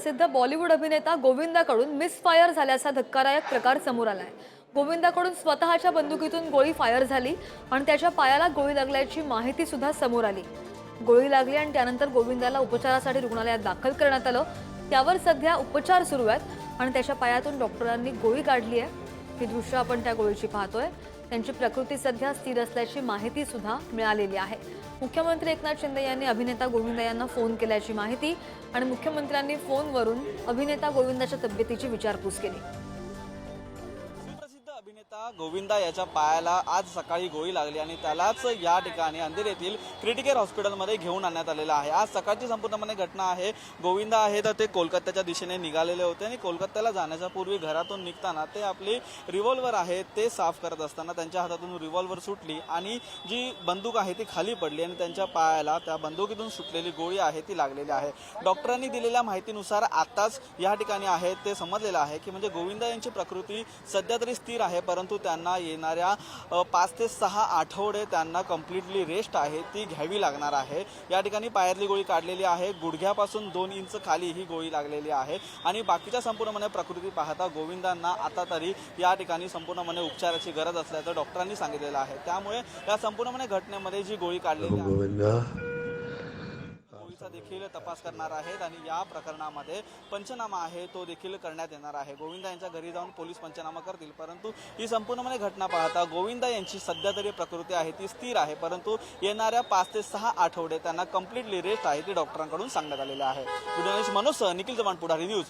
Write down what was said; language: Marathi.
प्रसिद्ध बॉलिवूड अभिनेता गोविंदाकडून मिसफायर झाल्याचा धक्कादायक प्रकार समोर आलाय. गोविंदाकडून स्वतःच्या बंदुकीतून गोळी फायर झाली आणि त्याच्या पायाला गोळी लागल्याची माहिती सुद्धा समोर आली. गोळी लागली आणि त्यानंतर गोविंदाला उपचारासाठी रुग्णालयात दाखल करण्यात आलं. त्यावर सध्या उपचार सुरू आहेत आणि त्याच्या पायातून डॉक्टरांनी गोळी काढली आहे. ही दृश्य आपण त्या गोळीची पाहतोय. त्यांची प्रकृती सध्या स्थिर असल्याची माहिती सुद्धा मिळालेली आहे. मुख्यमंत्री एकनाथ शिंदे यांनी अभिनेता गोविंदा यांना फोन केल्याची माहिती आणि मुख्यमंत्र्यांनी फोनवरून अभिनेता गोविंदाच्या तब्येतीची विचारपूस केली. आता अभिनेता गोविंदा याच्या पायाला आज सकाळी गोळी लागली आणि त्यालाच या ठिकाणी अंधेर येथील क्रिटिकेअर हॉस्पिटलमध्ये घेऊन आणण्यात आलेलं आहे. आज सकाळची संपूर्णपणे घटना आहे. गोविंदा आहे तर ते कोलकात्याच्या दिशेने निघालेले होते आणि कोलकात्याला जाण्याच्या पूर्वी घरातून निघताना ते आपली रिव्हॉल्वर आहे ते साफ करत असताना त्यांच्या हातातून रिव्हॉल्वर सुटली आणि जी बंदूक आहे ती खाली पडली आणि त्यांच्या पायाला त्या बंदुकीतून सुटलेली गोळी आहे ती लागलेली आहे. डॉक्टरांनी दिलेल्या माहितीनुसार आताच या ठिकाणी आहे ते समजलेलं आहे की म्हणजे गोविंदा यांची प्रकृती सध्या तरी स्थिर आहे परंतु परंतु त्यांना येणाऱ्या पाच ते सहा आठवडे त्यांना कम्प्लिटली रेस्ट आहे ती घ्यावी लागणार आहे. या ठिकाणी पायातली गोळी काढलेली आहे. गुडघ्यापासून दोन इंच खाली ही गोळी लागलेली आहे. आणि बाकीच्या संपूर्णपणे प्रकृती पाहता गोविंदांना आता तरी या ठिकाणी संपूर्णपणे उपचाराची गरज असल्याचं डॉक्टरांनी सांगितलेलं आहे. त्यामुळे या संपूर्णपणे घटनेमध्ये जी गोळी काढलेली आहे देखील तपास करणार आहेत आणि या प्रकरणामध्ये पंचनामा आहे तो देखील करण्यात येणार आहे. गोविंदा यांच्या घरी जाऊन पोलीस पंचनामा करतील परंतु ही संपूर्णपणे घटना पाहता गोविंदा यांची सध्या तरी प्रकृती आहे ती स्थिर आहे परंतु येणाऱ्या पाच ते सहा आठवडे त्यांना कम्प्लिटली रेस्ट आहे ती डॉक्टरांकडून सांगण्यात आलेली आहे. मनोज निखिल चव्हाण पुढारी न्यूज.